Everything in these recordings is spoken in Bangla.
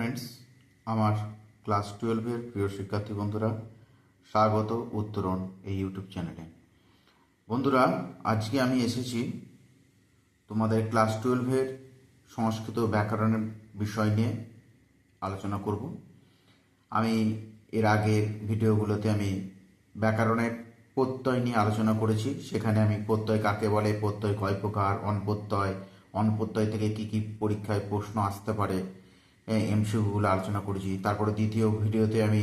ফ্রেন্ডস আমার ক্লাস টুয়েলভের প্রিয় শিক্ষার্থী বন্ধুরা, স্বাগত উত্তরণ এই ইউটিউব চ্যানেলে বন্ধুরা, আজকে আমি এসেছি তোমাদের ক্লাস টুয়েলভের সংস্কৃত ব্যাকরণের বিষয় নিয়ে আলোচনা করব। আমি এর আগের ভিডিওগুলোতে আমি ব্যাকরণের প্রত্যয় নিয়ে আলোচনা করেছি। সেখানে আমি প্রত্যয় কাকে বলে, প্রত্যয় কয় প্রকার, অনপ্রত্যয় অনপ্রত্যয় থেকে কি কি পরীক্ষায় প্রশ্ন আসতে পারে এমসিগুলো আলোচনা করেছি। তারপরে দ্বিতীয় ভিডিওতে আমি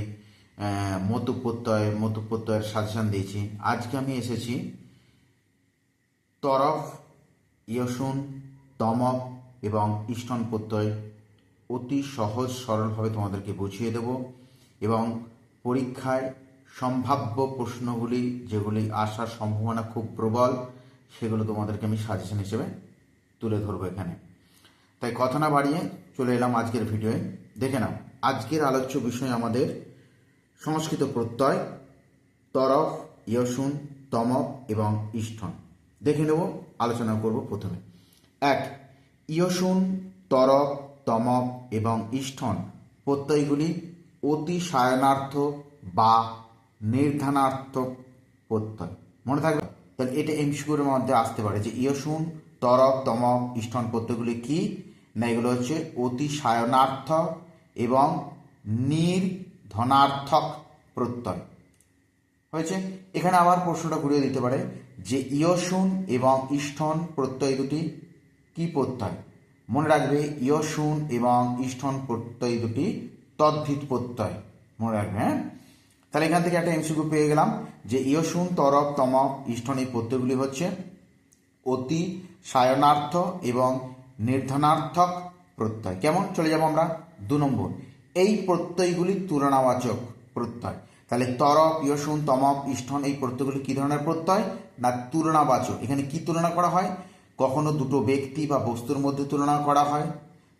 মতু প্রত্যয় মতু প্রত্যয়ের সাজেশন দিয়েছি। আজকে আমি এসেছি তরফ ইয়সুন দমক এবং ইষ্টন প্রত্যয় অতি সহজ সরলভাবে তোমাদেরকে বুঝিয়ে দেব এবং পরীক্ষায় সম্ভাব্য প্রশ্নগুলি যেগুলি আসার সম্ভাবনা খুব প্রবল, সেগুলো তোমাদেরকে আমি সাজেশন হিসেবে তুলে ধরবো এখানে। তাই কথা না বাড়িয়ে চলে এলাম আজকের ভিডিওয়ে দেখে নাও, আজকের আলোচ্য বিষয় আমাদের সংস্কৃত প্রত্যয়, তরফ, ইয়সুন তমক এবং ইষ্ঠন। দেখে নেব, আলোচনা করব প্রথমে। এক, ইয়সুন তরফ তমক এবং ইষ্ঠন প্রত্যয়গুলি অতি সায়নার্থ বা নির্ধানার্থক প্রত্যয়। মনে থাকবে? তাহলে এটা এমসিকুরের মধ্যে আসতে পারে যে ইয়সুন তরক তমক ইষ্টন প্রত্যয়গুলি কি? না, এগুলো হচ্ছে অতি সায়নার্থক এবং নির্ধনার্থক প্রত্যয়। হয়েছে? এখানে আবার প্রশ্নটা ঘুরিয়ে দিতে পারে যে ইয়সুন এবং ইষ্ঠন প্রত্যয় দুটি কি প্রত্যয়? মনে রাখবে ইয়সুন এবং ইষ্ঠন প্রত্যয় দুটি তদ্ভিত প্রত্যয়। মনে রাখবে হ্যাঁ? তাহলে এখান থেকে একটা এমসিকিউ পেয়ে গেলাম যে ইয়সুন তরক তমক ইষ্ঠন এই প্রত্যয়গুলি হচ্ছে অতি সায়নার্থ এবং নির্ধনার্থক প্রত্যয়। কেমন? চলে যাব আমরা দু নম্বর। এই প্রত্যয়গুলি তুলনাবাচক প্রত্যয়। তাহলে তরক ইয়সুন তমক ইষ্ঠন, এই প্রত্যয়গুলি কী ধরনের প্রত্যয়? না তুলনাবাচক। এখানে কি তুলনা করা হয়? কখনো দুটো ব্যক্তি বা বস্তুর মধ্যে তুলনা করা হয়।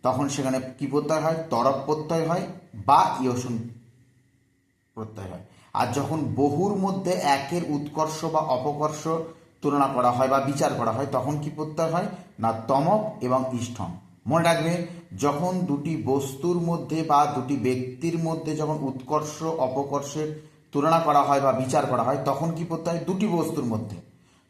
তখন সেখানে কি প্রত্যয় হয়? তরক প্রত্যয় হয় বা ইয়সুন প্রত্যয় হয়। আর যখন বহুর মধ্যে একের উৎকর্ষ বা অপকর্ষ তুলনা করা হয় বা বিচার করা হয়, তখন কি প্রত্যয় হয়? না, তমক এবং ইষ্টম মনে রাখবে, যখন দুটি বস্তুর মধ্যে বা দুটি ব্যক্তির মধ্যে যখন উৎকর্ষ, অপকর্ষের তুলনা করা হয় বা বিচার করা হয়, তখন কি প্রত্যয় দুটি বস্তুর মধ্যে।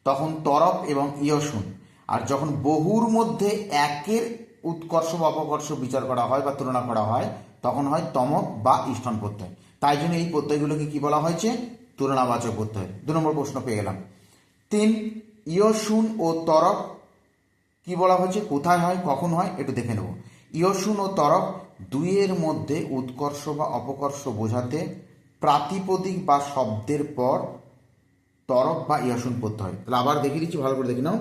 তখন তরফ এবং ইয়সুন আর যখন বহুর মধ্যে একের উৎকর্ষ বা অপকর্ষ বিচার করা হয় বা তুলনা করা হয়, তখন হয় তমক বা ইষ্টন প্রত্যয়। তাই জন্য এই প্রত্যয়গুলোকে কি বলা হয়েছে? তুলনাবাচক প্রত্যয়। দু নম্বর প্রশ্ন পেয়ে গেলাম। তিন, ইয়সুন ও তরফ কি বলা হয়েছে, কোথায় হয়, কখন হয়, একটু দেখে নেব। ইয়সুন ও তরফ দুইয়ের মধ্যে উৎকর্ষ বা অপকর্ষ বোঝাতে প্রাতিপদিক বা শব্দের পর তরফ বা ইয়সুন পড়তে হয়। তাহলে আবার দেখে দিচ্ছি, ভালো করে দেখে নাও।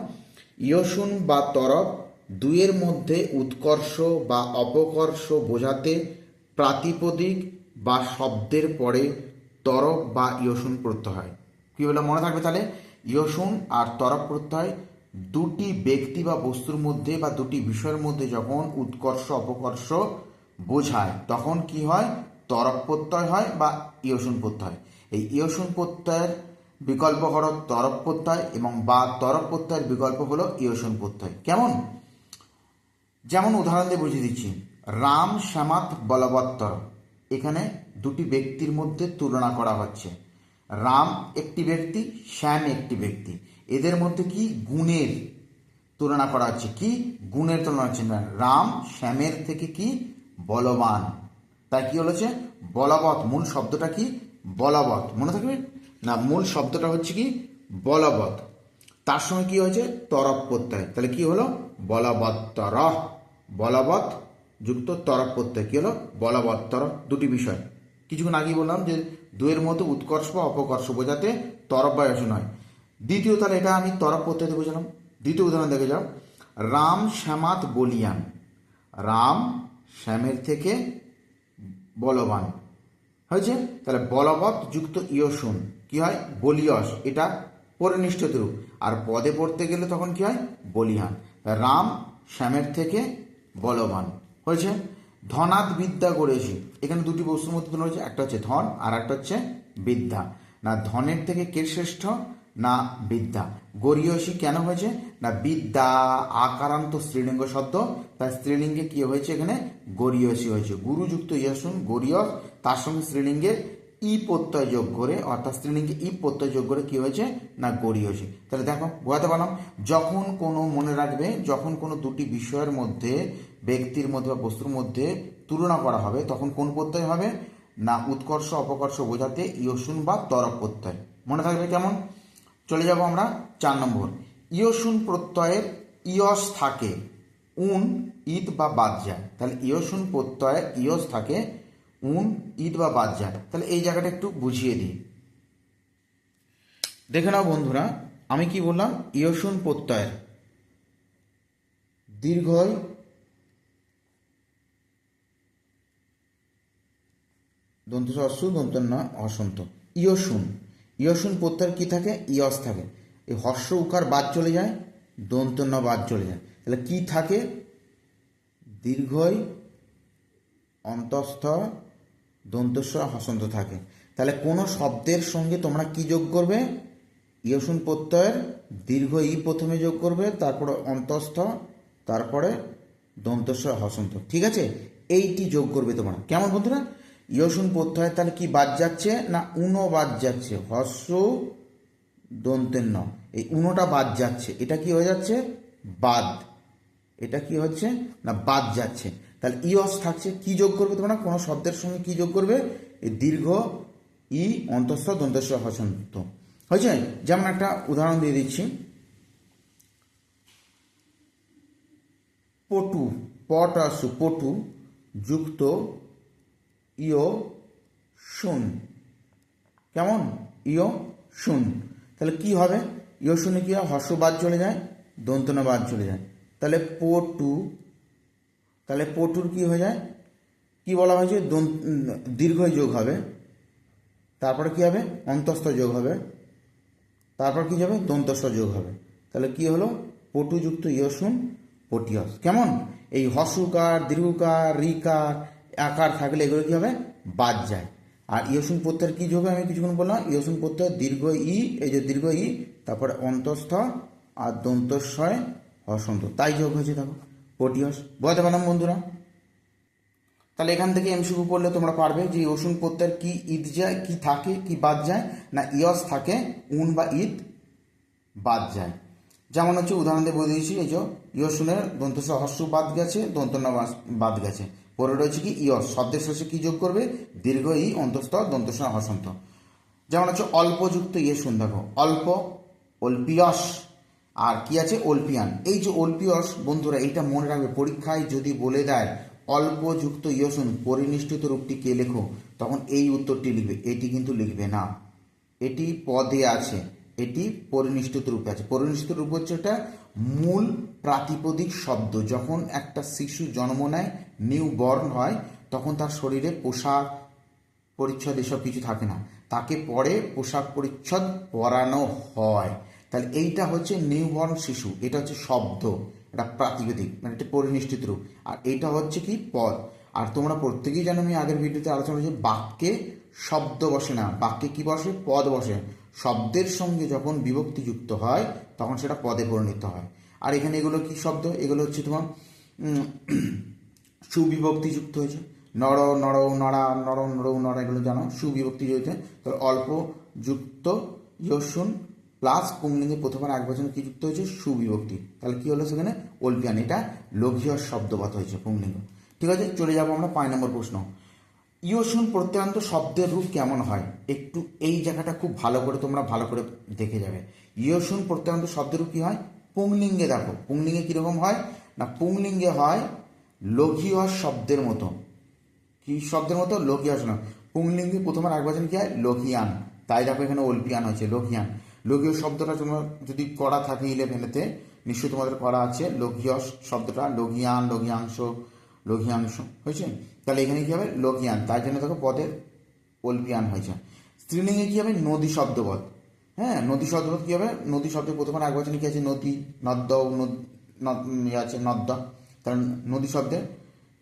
ইয়সুন বা তরফ দুইয়ের মধ্যে উৎকর্ষ বা অপকর্ষ বোঝাতে প্রাতিপদিক বা শব্দের পরে তরফ বা ইয়সুন পড়তে হয়। কী বলে মনে থাকবে তাহলে? ইয়সুন আর তরফ প্রত্যয় দুটি ব্যক্তি বা বস্তুর মধ্যে বা দুটি বিষয়ের মধ্যে যখন উৎকর্ষ, অপকর্ষ বোঝায়, তখন কি হয়? তরক প্রত্যয় হয় বা ইয়সুন প্রত্যয়। এই ইয়সুন প্রত্যয়ের বিকল্প হল তরক প্রত্যয় এবং বা তরফ প্রত্যয়ের বিকল্প হলো ইয়সুন প্রত্যয়। কেমন? যেমন উদাহরণ দিয়ে বুঝিয়ে দিচ্ছি। রাম, শ্যামাত, বলবত্তর। এখানে দুটি ব্যক্তির মধ্যে তুলনা করা হচ্ছে। রাম একটি ব্যক্তি, শ্যাম একটি ব্যক্তি। এদের মধ্যে কি? গুণের তুলনা করা হচ্ছে। কি? গুণের তুলনা হচ্ছে রাম শ্যামের থেকে কি? বলবান। তাই কি হচ্ছে বলবৎ। মূল শব্দটা কি? বলবৎ। মনে থাকবে? না, মূল শব্দটা হচ্ছে কি? বলবৎ। তার সঙ্গে কি হয়েছে? তরফ প্রত্যয় তাহলে কি হলো? বলবত্তর। বলবৎ যুক্ত তরফ প্রত্যয় কি হলো? বলবত্তর। দুটি বিষয়। কিছুক্ষণ আগেই বললাম যে দুয়ের মতো উৎকর্ষ বা অপকর্ষ বোঝাতে তরফ বা যশন হয়। দ্বিতীয়, তাহলে এটা আমি তরফ দিয়ে বোঝালাম। দ্বিতীয় উদাহরণ দেখে যাও। রাম শ্যামাত বলিয়ান। রাম শ্যামের থেকে বলবান। হয়েছে? তাহলে বলবৎ যুক্ত ইয়সুন। কি হয়? বলিয়স। এটা পরিনিষ্ঠিত রূপ। আর পদে পড়তে গেলে তখন কি হয়? বলিহান রাম শ্যামের থেকে বলবান। হয়েছে? ধনাত বিদ্যা গড়েছি এখানে দুটি বস্তুর মধ্যে হয়েছে একটা হচ্ছে ধন আর একটা হচ্ছে বিদ্যা। না ধনের থেকে কে শ্রেষ্ঠ, না বিদ্যা। গরীয়সী কেন হয়েছে? না বিদ্যা আকারান্ত স্ত্রীলিঙ্গ শব্দ। তার স্ত্রীলিঙ্গে কি হয়েছে এখানে? গরীয়সী হয়েছে। গুরুযুক্ত ইয়াসুন, গরীয়স, তার সঙ্গে স্ত্রীলিঙ্গে ই প্রত্যয় যোগ করে, অর্থাৎ স্ত্রীলিঙ্গে ই প্রত্যয় যোগ করে কি হয়েছে? না গড়িয়েছে তাহলে দেখো, বোঝাতে পারলাম, যখন কোনো মনে রাখবে, যখন কোনো দুটি বিষয়ের মধ্যে ব্যক্তির মধ্যে বা বস্তুর মধ্যে তুলনা করা হবে, তখন কোন প্রত্যয় হবে? না উৎকর্ষ, অপকর্ষ বোঝাতে ইয়সুন বা তরফ প্রত্যয়। মনে থাকবে কেমন? চলে যাব আমরা চার নম্বর। ইয়সুন প্রত্যয়ের ইয়স থাকে উন ঈদ বা বাদ যায় তাহলে ইয়সুন প্রত্যয়ের ইয়স থাকে উন ঈদ বা বাদ যায় তাহলে এই জায়গাটা একটু বুঝিয়ে দিই। দেখে নাও বন্ধুরা, আমি কি বললাম? ইয়সুন প্রত্যয়ের দীর্ঘয় দন্ত সস্য দন্ত না, অসন্ত। ইয়সুন। ইয়সুন প্রত্যয়ের কি থাকে? ইয়স থাকে। এই হর্ষ উকার বাদ চলে যায়, দন্ত ন বাদ চলে যায়। তাহলে কি থাকে? দীর্ঘই অন্তস্থ দন্তস্ব হসন্ত থাকে। তাহলে কোনো শব্দের সঙ্গে তোমরা কি যোগ করবে? ইয়সুন প্রত্যয়ের দীর্ঘ ই প্রথমে যোগ করবে, তারপরে অন্তস্থ, তারপরে দন্তস্ব হসন্ত ঠিক আছে? এইটি যোগ করবে তোমরা। কেমন বন্ধুরা? ইয়সুন প্রত্যয় তাহলে কি বাদ যাচ্ছে না উনো বাদ যাচ্ছে? হস্য দন্তের ন এই উনোটা বাদ যাচ্ছে। এটা কি হয়ে যাচ্ছে? বাদ। এটা কি হচ্ছে? না, বাদ যাচ্ছে। তাহলে ইয়স থাকছে, কি যোগ করবে তোমরা? কোনো শব্দের সঙ্গে কি যোগ করবে? এই দীর্ঘ, ই অন্তঃস্থ দন্তস্ব হসন্ত। হয়েছে? যেমন একটা উদাহরণ দিয়ে দিচ্ছি। পটু, পট আসু, পটু, যুক্ত ইয় শুন। কেমন? ইয় শুন। তাহলে কি হবে? ইয় শুনে কি হয়? হর্ষ বাদ চলে যায় দন্তনা বাদ চলে যায়। তাহলে পটু, তাহলে পটুর কি হয়ে যায়? কি বলা হয়েছে? দীর্ঘ যোগ হবে। তারপরে কি হবে? অন্তস্থ যোগ হবে। তারপর কি যাবে? দন্তস্ব যোগ হবে। তাহলে কি হলো? পটুযুক্ত ইয়সুন পটিয়স। কেমন? এই হসুকার দীর্ঘকার রিকার আকার থাকলে এগুলো কি হবে? বাদ যায়। আর ইয়সুন প্রত্যয়ের কি যোগ আমি কিছুক্ষণ বললাম। ইয়সুন প্রত্যয় দীর্ঘ ই, এই যে দীর্ঘ ই, তারপরে অন্তস্থ আর দন্তস্বয় হসন্ত তাই যোগ হয়েছে, দেখো। পটিয়স বলতে পারলাম বন্ধুরা। তাহলে এখান থেকে এমসিকিউ পড়লে তোমরা পারবে যে ওষুন প্রত্যয়ের কি ঈদ যায়, কি থাকে, কি বাদ যায়, না ইয়স থাকে, উন বা ঈদ বাদ যায়। যেমন হচ্ছে উদাহরণ দিয়ে বলে দিয়েছি, এই যে ইয়সুনের দন্ত সহস্র বাদ গেছে দন্তনা বাদ গেছে। পরে রয়েছে কি, ইয়স শব্দের শেষে কি যোগ করবে? দীর্ঘ ই অন্তস্থ দন্তস্ব হসন্ত যেমন হচ্ছে অল্পযুক্ত ইয়েসুন দেখো, অল্প, অল্পিয়স, আর কি আছে? অল্পিয়ান। এই যে অল্পিয়স, বন্ধুরা, এইটা মনে রাখবে, পরীক্ষায় যদি বলে দেয় অল্পযুক্ত ইয়সুন পরিনিষ্ঠিত রূপটি কে লেখো, তখন এই উত্তরটি লিখবে। এটি কিন্তু লিখবে না। এটি পদে আছে, এটি পরিনিষ্ঠিত রূপে আছে। পরিনিষ্ঠিত রূপ হচ্ছে এটা মূল প্রাতিপদিক শব্দ। যখন একটা শিশু জন্ম নেয় নিউ বর্ন হয়, তখন তার শরীরে পোশাক পরিচ্ছদ এসব কিছু থাকে না। তাকে পরে পোশাক পরিচ্ছদ পরানো হয়। তাহলে এইটা হচ্ছে নিউ নিউবর্ন শিশু। এটা হচ্ছে শব্দ, এটা প্রাতিপদিক মানে এটা পরিনিষ্ঠিত রূপ। আর এইটা হচ্ছে কি পদ। আর তোমরা প্রত্যেকেই জানো, আমি আগের ভিডিওতে আলোচনা করেছি, বাক্যে শব্দ বসে না। বাক্যে কি বসে? পদ বসে। শব্দের সঙ্গে যখন বিভক্তি যুক্ত হয়, তখন সেটা পদে পরিণত হয়। আর এখানে এগুলো কি শব্দ? এগুলো হচ্ছে তোমার উম, সুবিভক্তি যুক্ত হয়েছে। নর নর নড়া নর নর নড়া এগুলো জানো সুবিভক্তি হয়েছে। তাহলে অল্প যুক্ত ইয়সুন প্লাস পুংলিঙ্গে প্রথমবার এক বছর কি যুক্ত হয়েছে? সুবিভক্তি। তাহলে কি হলো সেখানে? অল্পিয়ান এটা লঘিয় শব্দপাত হয়েছে পুংলিঙ্গ ঠিক আছে চলে যাব আমরা পাঁচ নম্বর প্রশ্ন। ইয়সুন প্রত্যান্ত শব্দের রূপ কেমন হয়? একটু এই জায়গাটা খুব ভালো করে তোমরা ভালো করে দেখে যাবে। ইয়সুন প্রত্যান্ত শব্দের রূপ কী হয়? পুংলিঙ্গে দেখো, পুংলিঙ্গে কীরকম হয়? না, পুংলিঙ্গে হয় লঘিয় শব্দের মতো। কি শব্দের মতো? লোকিয়াস না। পুংলিঙ্গে প্রথমে এক বচন কি হয়? লোকিয়ান। তাই দেখো এখানে অল্পিয়ান হয়েছে, লোকিয়ান। লোকীয় শব্দটা তোমার যদি করা থাকে ইলেভেনেতে, নিশ্চয়ই তোমাদের করা আছে। লোকীয় শব্দটা লঘিয়ান লঘিয়াংশ লঘিয়াংশ হয়েছে? তাহলে এখানে কি হবে? লোকিয়ান। তাই জন্য দেখো পদের অল্পিয়ান হয়েছে। স্ত্রীলিঙ্গে কি হবে? নদী শব্দপদ। হ্যাঁ নদী শব্দ কি হবে? নদী শব্দের প্রথমে এক বচনে কি আছে? নদী নদ্দ নদ- নদ আছে নদ্দা কারণ নদী শব্দের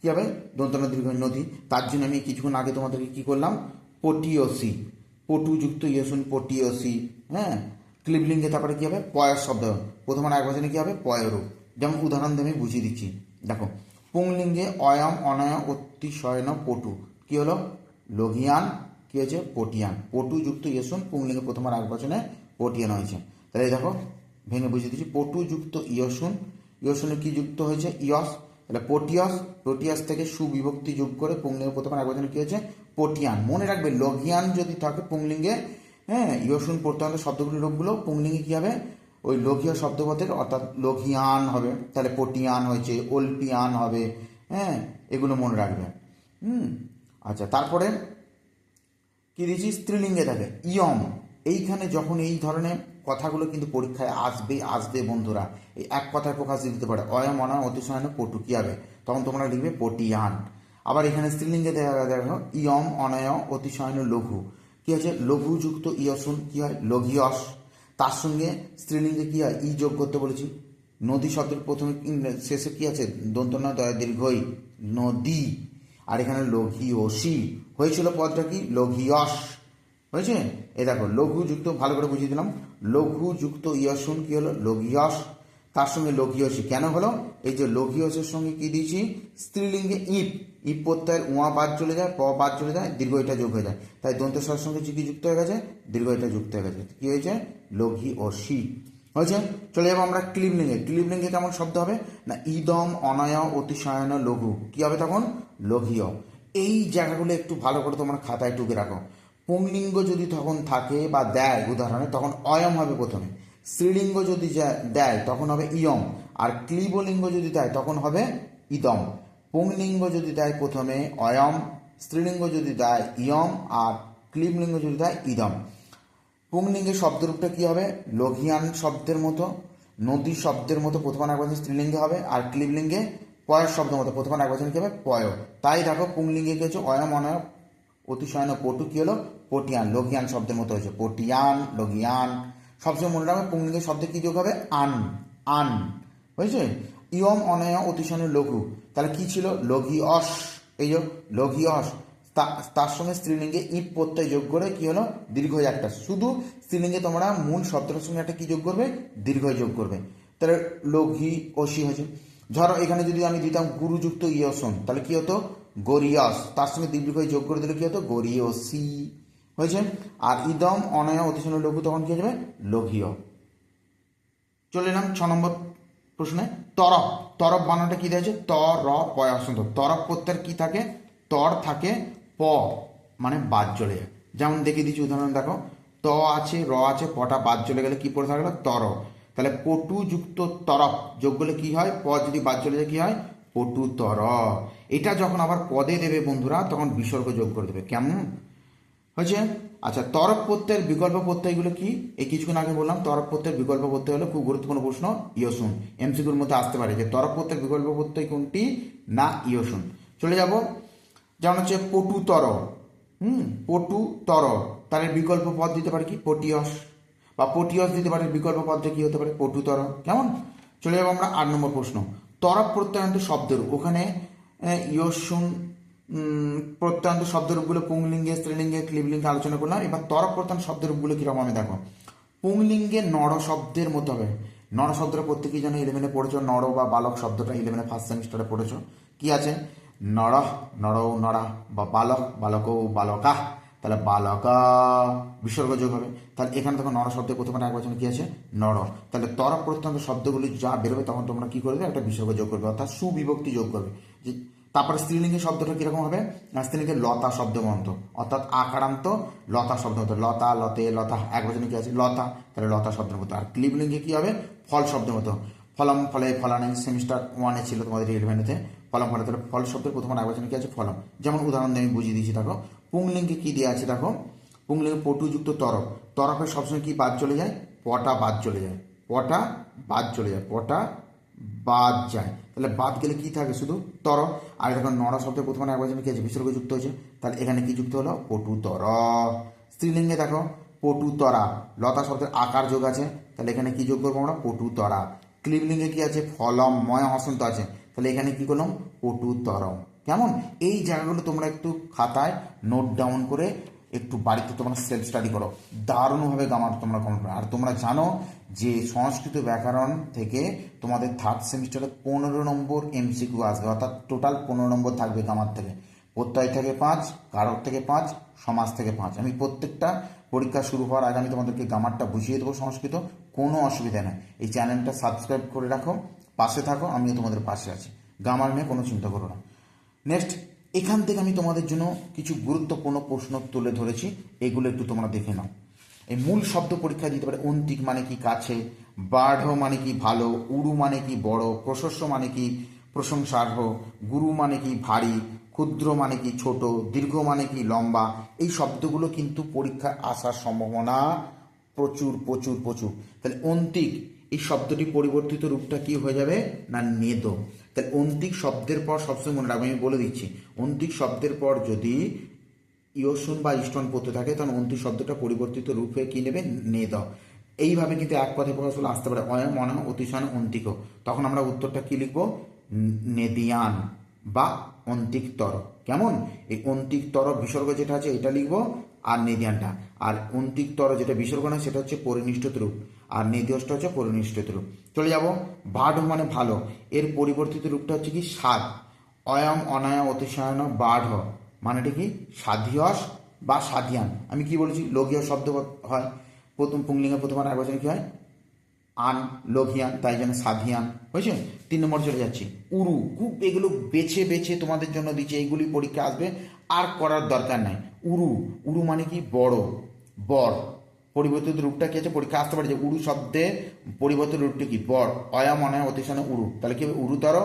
কী হবে? দন্তনা দীর্ঘ নদী। তার জন্য আমি কিছুক্ষণ আগে তোমাদেরকে কী করলাম? পটিওসি পটুযুক্ত ইয়েসুন পটিওসি হ্যাঁ ক্লিবলিঙ্গে তারপরে কী হবে? পয়ের শব্দ। প্রথমে এক বচনে কী হবে? পয়রূপ যেমন উদাহরণ দিয়ে আমি বুঝিয়ে দিচ্ছি। দেখো, পুংলিঙ্গে অয়ম, অনয়, অতিশয়ন, পটু। কী হলো? লঘিয়ান কী হয়েছে? পটিয়ান। পটু যুক্ত ইয়সুন পুংলিঙ্গে প্রথম আর এক বচনে পটিয়ান হয়েছে। তাহলে দেখো, ভেঙে বুঝিয়ে দিচ্ছি, পটু যুক্ত ইয়সুন। ইয়সুনে কি যুক্ত হয়েছে? ইয়স। তাহলে পটিয়স পটিয়াস থেকে সুবিভক্তি যোগ করে পুংলিঙ্গে প্রথম আর এক বচনে কী হয়েছে? পটিয়ান। মনে রাখবে, লঘিয়ান যদি থাকে পুংলিঙ্গে হ্যাঁ ইয়সুন পড়তে প্রত্যন্ত শব্দগুলি রোগগুলো পুংলিঙ্গে কী হবে? ওই লঘীয় শব্দপথের অর্থাৎ লঘিয়ান হবে। তাহলে পটিয়ান হয়েছে ওলপিয়ান হবে হ্যাঁ এগুলো মনে রাখবে। হুম আচ্ছা তারপরে কি দিয়েছি? স্ত্রীলিঙ্গে থাকে। ইয়ম এইখানে যখন এই ধরনের কথাগুলো কিন্তু পরীক্ষায় আসবে আসবে বন্ধুরা। এই এক কথায় প্রকাশ দিতে পারে। অয়ম, অনয়, অতিশয়ন পটু কি হবে তখন তোমরা লিখবে পটিয়ান। আবার এখানে স্ত্রীলিঙ্গে দেখা ইয়ম, অনয়, অতিশয়ন লঘু। কি হচ্ছে লঘুযুক্ত ইয়সুন, কি হয়? লঘিয়স। তার সঙ্গে স্ত্রীলিঙ্গে কি হয়? ই যোগ করতে বলেছি। নদী শব্দের প্রথমে শেষে কি আছে? দন্তন্য দয়া দীর্ঘই নদী। আর এখানে লঘিয়সি হয়েছিল পদটা কি? লঘিয়স হয়েছে? এ দেখো, লঘুযুক্ত, ভালো করে বুঝিয়ে দিলাম। লঘুযুক্ত ইয়সুন কি হলো? লঘিয়স তার সঙ্গে লঘিয়সি কেন হলো? এই যে লঘিয়সের সঙ্গে কি দিয়েছি? স্ত্রীলিঙ্গে ইপ। ইপ প্রত্যয়ের উঁয়া বাদ চলে যায়, প বাদ চলে যায়, দীর্ঘ এটা যোগ হয়ে যায়। তাই দন্তস্বরের সঙ্গে কি যুক্ত হয়ে গেছে? দীর্ঘ এটা যুক্ত হয়ে গেছে। কি হয়েছে? লঘি ও হয়েছে চলে যাব আমরা ক্লিবলিঙ্গে ক্লিবলিঙ্গে কেমন শব্দ হবে? না, ইদম, অনয়, অতিশয়ন, লঘু। কি হবে তখন? লঘিয় এই জায়গাগুলো একটু ভালো করে তোমার খাতায় টুকে রাখো। পুংলিঙ্গ যদি তখন থাকে বা দেয়, উদাহরণে, তখন অয়ম হবে প্রথমে। স্ত্রীলিঙ্গ যদি দেয়, তখন হবে ইয়ম। আর ক্লিবলিঙ্গ যদি দেয়, তখন হবে ইদম। পুংলিঙ্গ যদি দেয় প্রথমে অয়ম, স্ত্রীলিঙ্গ যদি দেয় ইয়ম, আর ক্লিবলিঙ্গ যদি দেয় ইদম। পুংলিঙ্গের শব্দরূপটা কী হবে? লঘিয়ান শব্দের মতো নদী শব্দের মতো প্রথমান এক বচন স্ত্রীলিঙ্গে হবে, আর ক্লিবলিঙ্গে পয়ের শব্দ মতো প্রথমান এক বচন কী হবে? পয়। তাই দেখো, পুংলিঙ্গে কী হচ্ছে অয়ম অনয় অতিশয়ন, পটু কী হলো? পটিয়ান লঘিয়ান শব্দের মতো হয়েছে। পটিয়ান লঘিয়ান সবসময় মনে রাখবে, পুংলিঙ্গের শব্দে কী যোগ হবে? আন আন। হয়েছে ইয়ম, অনয়, অতিশয়ন, লঘু। তাহলে কি ছিল? লঘি অস এই যে লঘি অস তা- তার সঙ্গে স্ত্রীলিঙ্গে ইট প্রত্যয় যোগ করে কি হলো? দীর্ঘ একটা শুধু স্ত্রীলিঙ্গে তোমরা মূল শব্দটার সঙ্গে একটা কি যোগ করবে? দীর্ঘ যোগ করবে। তাহলে লঘি অসি হয়েছে। ধরো, এখানে যদি আমি দিতাম গুরুযুক্ত ইয়সন, তাহলে কি হতো? গরিয়স। তার সঙ্গে দীর্ঘ যোগ করে দিলে কি হতো? গরিয়সি হয়েছে। আর ইদম, অনয় অতিশন লঘু তখন কি হয়ে যাবে? লঘিয়। চলে এলাম ছ নম্বর প্রশ্নে। তরফ তরফ বানানটা কি দিয়েছে? ত, র, পয় তরফ প্রত্যয়ের কি থাকে? তর থাকে প মানে বাদ চলে যায়। যেমন দেখিয়ে দিচ্ছি উদাহরণ, দেখো, ত আছে, র আছে পটা বাদ চলে গেলে কি পড়ে থাকল তর। তাহলে পটু যুক্ত তরফ যোগ করলে কি হয়? প যদি বাদ চলে যায়, কি হয়? পটু তর এটা যখন আবার পদে দেবে বন্ধুরা, তখন বিসর্গ যোগ করে দেবে। কেমন? হয়েছে? আচ্ছা তরফ প্রত্যয়ের বিকল্প প্রত্যয়গুলো কি? এই কিছুক্ষণ আগে বললাম তরফ প্রত্যয়ের বিকল্প প্রত্যয় হলো খুব গুরুত্বপূর্ণ প্রশ্ন, ইয়সুন। এমসিকিউর মধ্যে আসতে পারে যে তরফ প্রত্যয়ের বিকল্প প্রত্যয় কোনটি? না, ইয়সুন। চলে যাব। যেমন হচ্ছে পটু তর হুম পটু তর তার বিকল্প পদ দিতে পারে কি? পটিয়স। বা পটিয়স দিতে পারে বিকল্প পদটা কি হতে পারে? পটু তর কেমন? চলে যাব আমরা আট নম্বর প্রশ্ন। তরফ প্রত্যয়ন্ত শব্দের ওখানে ইয়সুন প্রত্যন্ত শব্দরূপগুলো পুংলিঙ্গে, স্ত্রীলিঙ্গে, ক্লিবলিঙ্গে আলোচনা করলাম। এবার তরফ প্রত্যন্ত শব্দরূপগুলো কীরকম আমি দেখো। পুংলিঙ্গে নর শব্দের মতো হবে। নর শব্দটা প্রত্যেকেই যেন ইলেভেনে পড়েছো, নর বা বালক শব্দটা ইলেভেনে ফার্স্ট সেমিস্টারে পড়েছো। কি আছে? নর নর, নরা, বা বালক বালক, বালকা। তাহলে বালকা বিসর্গ যোগ হবে তাহলে এখানে তখন নর শব্দের প্রথমে এক বছর কি আছে? নর। তাহলে তর প্রত্যন্ত শব্দগুলি যা বেরোবে তখন তোমরা কি করবে? একটা বিসর্গ যোগ করবে, অর্থাৎ সুবিভক্তি যোগ করবে। যে তারপরে স্ত্রীলিঙ্গের শব্দটা কীরকম হবে? স্ত্রীলিঙ্গের লতা শব্দ শব্দমন্ত অর্থাৎ আকারান্ত লতা শব্দ হতো লতা, লতে, লতা এক বছর কি আছে? লতা। তাহলে লতা শব্দের মতো। আর ক্লিবলিঙ্গে কি হবে? ফল শব্দের মতো। ফলম, ফলে, ফলানি, সেমিস্টার ওয়ানে ছিল তোমাদের ইলেভেনেতে ফলম ফলে তাহলে ফল শব্দের প্রথম এক বছর কি আছে? ফলম। যেমন উদাহরণ দিয়ে আমি বুঝিয়ে দিয়েছি, দেখো। পুংলিঙ্গে কি দেওয়া আছে, দেখো? পুংলিঙ্গে পটুযুক্ত তরফ তরফের সবসময় কি বাদ চলে যায়? পটা বাদ চলে যায়। পটা বাদ চলে যায়। পটা বাদ যায়। তাহলে বাদ গেলে কি থাকে শুধু? তর আর দেখো, নড়া শব্দের প্রথমে এক বছর কি আছে? বিসর্গ যুক্ত হয়েছে। তাহলে এখানে কি যুক্ত হলো? পটু তর স্ত্রীলিঙ্গে দেখো পটু তরা লতা শব্দের আকার যোগ আছে। তাহলে এখানে কি যোগ করব আমরা? পটু তরা ক্লিবলিঙ্গে কি আছে? ফলম ময় হসন্ত আছে। তাহলে এখানে কি করলাম? পটু তরম কেমন? এই জায়গাগুলো তোমরা একটু খাতায় নোট ডাউন করে একটু বাড়িতে তোমরা সেলফ স্টাডি করো। দারুণভাবে গামার তোমরা কমন করো। আর তোমরা জানো যে সংস্কৃত ব্যাকরণ থেকে তোমাদের থার্ড সেমিস্টারে পনেরো নম্বর এমসিকিউ আসবে। অর্থাৎ টোটাল পনেরো নম্বর থাকবে গামার থেকে। প্রত্যয় থেকে পাঁচ, কারক থেকে পাঁচ, সমাজ থেকে পাঁচ। আমি প্রত্যেকটা পরীক্ষা শুরু হওয়ার আগে আমি তোমাদেরকে গামারটা বুঝিয়ে দেবো সংস্কৃত। কোনো অসুবিধা নেই। এই চ্যানেলটা সাবস্ক্রাইব করে রাখো। পাশে থাকো, আমিও তোমাদের পাশে আছি। গ্রামার নিয়ে কোনো চিন্তা করো না। নেক্সট এখান থেকে আমি তোমাদের জন্য কিছু গুরুত্বপূর্ণ প্রশ্ন তুলে ধরেছি। এগুলো একটু তোমরা দেখে নাও। এই মূল শব্দ পরীক্ষা দিতে পারে অন্তিক মানে কি কাছে, বাঢ় মানে কি ভালো, উড়ু মানে কি বড়, প্রশস্য মানে কি প্রশংসার্হ, গুরু মানে কি ভারী, ক্ষুদ্র মানে কি ছোট, দীর্ঘ মানে কি লম্বা। এই শব্দগুলো কিন্তু পরীক্ষায় আসার সম্ভাবনা প্রচুর প্রচুর প্রচুর। তাহলে অন্তিক এই শব্দটি পরিবর্তিত রূপটা কি হয়ে যাবে? না, নেদ। তাহলে অন্তিক শব্দের পর সবসময় মনে রাখবে, আমি বলে দিচ্ছি, অন্তিক শব্দের পর যদি ইয়সুন বা ইষ্টন পড়তে থাকে তখন অন্তিক শব্দটা পরিবর্তিত রূপে কি নেবে? নেদ। এইভাবে কিন্তু এক কথায় প্রকাশ হলে আসতে পারে অয় মন অতিশন অন্তিক। তখন আমরা উত্তরটা কি লিখব? নেদিয়ান বা অন্তিকতর। কেমন? এই অন্তিকতর বিসর্গ যেটা আছে, এটা লিখব, আর নেদিয়ানটা। আর অন্তিকতর যেটা বিসর্গ না সেটা হচ্ছে পরিনিষ্ঠিত রূপ। আর নেদিয়সটা হচ্ছে পরিনিষ্ঠিত রূপ। চলে যাব। বাঢ় মানে ভালো। এর পরিবর্তিত রূপটা হচ্ছে কি স্বাদ অয়ম অনায়, অতিশয়ন বাঢ় মানেটা কি? সাধিয়স বা সাধিয়ান। আমি কি বলেছি? লোকীয় শব্দ হয়। প্রথম পুংলিঙ্গের প্রথম আর এক বছর কি হয়? আন লোভিয়ান তাই জন্য সাধিয়ান। বুঝছে তিন নম্বর চলে যাচ্ছি। উরু খুব এগুলো বেছে বেছে তোমাদের জন্য দিচ্ছে। এইগুলি পরীক্ষা আসবে। আর করার দরকার নাই। উরু উরু মানে কি? বড়। বর। পরিবর্তিত রূপটা কি আছে? পরীক্ষা আসতে পারে যে উরু শব্দে পরিবর্তিত রূপটি কি? বর অয়া মনে হয় অতিশনে উরু। তাহলে কি হবে? উরুতর,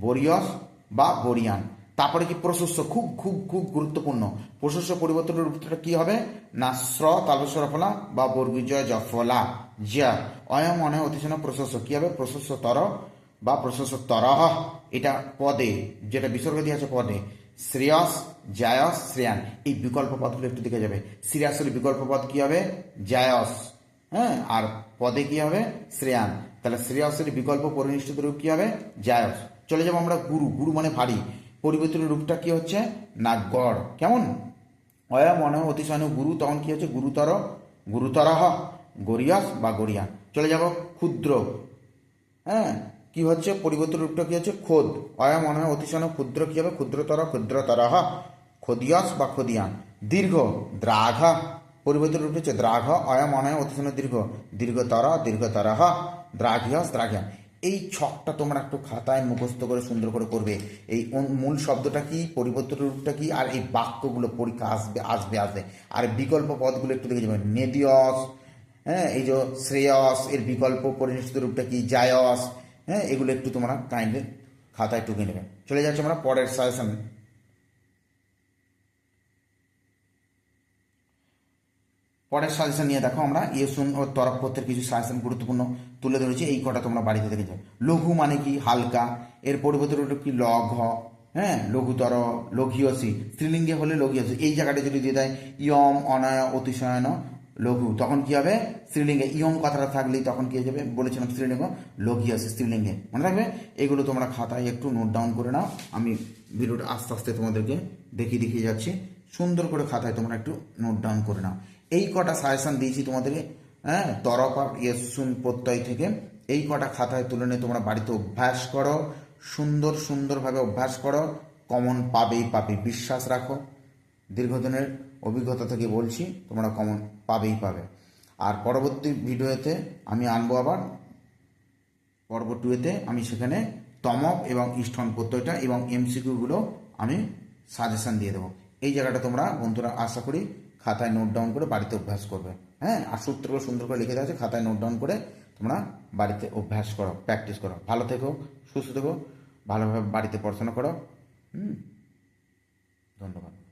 বরিয়স বা বরিয়ান। তারপরে কি? প্রশস্য, খুব খুব খুব গুরুত্বপূর্ণ। প্রশস্য পরিবর্তনের রূপটা কি হবে? না স্র তালস্বর ফলা বা বর্গীজয় জফলা জিয়া অয়ম অনয় অতিশন প্রশস্য। কি হবে? প্রশস্য তর বা প্রশস্য তরহ এটা পদে, যেটা বিসর্গ দিয়ে আছে পদে। শ্রেয়স, জায়স, শ্রেয়ান। এই বিকল্প পদগুলো একটু দেখে যাবে। শ্রেয়াসের বিকল্প পদ কি হবে? জায়স। হ্যাঁ? আর পদে কি হবে? শ্রেয়ান। তাহলে শ্রেয়সের বিকল্প পরিনিষ্ঠিত রূপ কি হবে? জায়স। চলে যাব আমরা গুরু। গুরু মানে ভারী। পরিবর্তিত রূপটা কি হচ্ছে? না, গড়। কেমন? অয়া মনে অতিশয় গুরু, তখন কি হচ্ছে? গুরুতর। গুরুতর গরিয়াস বা গরিয়া চলে যাব ক্ষুদ্র। হ্যাঁ? কি হচ্ছে? পরিবর্তন রূপটা কি হচ্ছে? খোদ। অয়া মনে হয় অতিশয় ক্ষুদ্র কি হবে? ক্ষুদ্রতর ক্ষুদ্রতর খদিয়াস বা খদিয়ান। দীর্ঘ, দ্রাঘ। পরিবর্তন রূপটা হচ্ছে দ্রাঘ। অয়া মনে হয় অতিশয় দীর্ঘ। দীর্ঘতর দীর্ঘতর দ্রাঘিয়াস, দ্রাঘিয়ান। এই ছকটা তোমরা একটু খাতায় মুখস্থ করে সুন্দর করে করবে এই মূল শব্দটা কি? পরিবর্তন রূপটা কি? আর এই বাক্যগুলো পরীক্ষা আসবে আসবে আসবে। আর বিকল্প পদগুলো একটু দেখে যাবে। নেদিয়স হ্যাঁ এই যে শ্রেয়স, এর বিকল্প পরিনিষ্ঠিত রূপটা কি? জায়স। হ্যাঁ এগুলো একটু তোমরা কাইন্ডলি খাতায় টুকে নেবে। চলে যাচ্ছে আমরা পরের সাজেশন পরের সাজেশন নিয়ে দেখো আমরা ইয়েসুন ও তরফ তরফপত্রের কিছু সাজেশন গুরুত্বপূর্ণ তুলে ধরেছি, এই কটা তোমরা বাড়িতে দেখে যাও লঘু মানে কি? হালকা। এর পরিবর্তে কি? লঘ। হ্যাঁ লঘুতর, লঘিয়সী। স্ত্রীলিঙ্গে হলে লঘিয়সী। এই জায়গাটা যদি দিয়ে দেয়, ইয়ম, অনয়, অতিশয়ন লঘু তখন কি হবে? স্ত্রীলিঙ্গে। ইয়ং কথাটা থাকলেই তখন কি হয়ে যাবে? বলেছিলাম স্ত্রীলিঙ্গ। লঘিয়সী স্ত্রীলিঙ্গে। মনে রাখবে এগুলো তোমরা খাতায় একটু নোট ডাউন করে নাও। আমি ভিডিওটা আস্তে আস্তে তোমাদেরকে দেখিয়ে দেখিয়ে যাচ্ছি। সুন্দর করে খাতায় তোমরা একটু নোট ডাউন করে নাও। এই কটা সাজেশন দিয়েছি তোমাদেরকে হ্যাঁ? তরফ আর ইয়েসুন প্রত্যয় থেকে। এই কটা খাতায় তুলে নিয়ে তোমরা বাড়িতে অভ্যাস করো। সুন্দর সুন্দরভাবে অভ্যাস করো। কমন পাবেই পাবে। বিশ্বাস রাখো। দীর্ঘদিনের অভিজ্ঞতা থেকে বলছি, তোমরা কমন পাবেই পাবে। আর পরবর্তী ভিডিওতে আমি আনব আবার পর্ব টুয়েতে আমি সেখানে তমক এবং ইষ্টন প্রত্যয়টা এবং এমসিকিউগুলো আমি সাজেশান দিয়ে দেবো। এই জায়গাটা তোমরা বন্ধুরা আশা করি খাতায় নোট ডাউন করে বাড়িতে অভ্যাস করবে। হ্যাঁ আর সূত্রগুলো সুন্দর করে লিখে দেওয়া আছে, খাতায় নোট ডাউন করে তোমরা বাড়িতে অভ্যাস করো প্র্যাকটিস করো। ভালো থেকো, সুস্থ থেকো, ভালোভাবে বাড়িতে পড়াশোনা করো। হুম, ধন্যবাদ।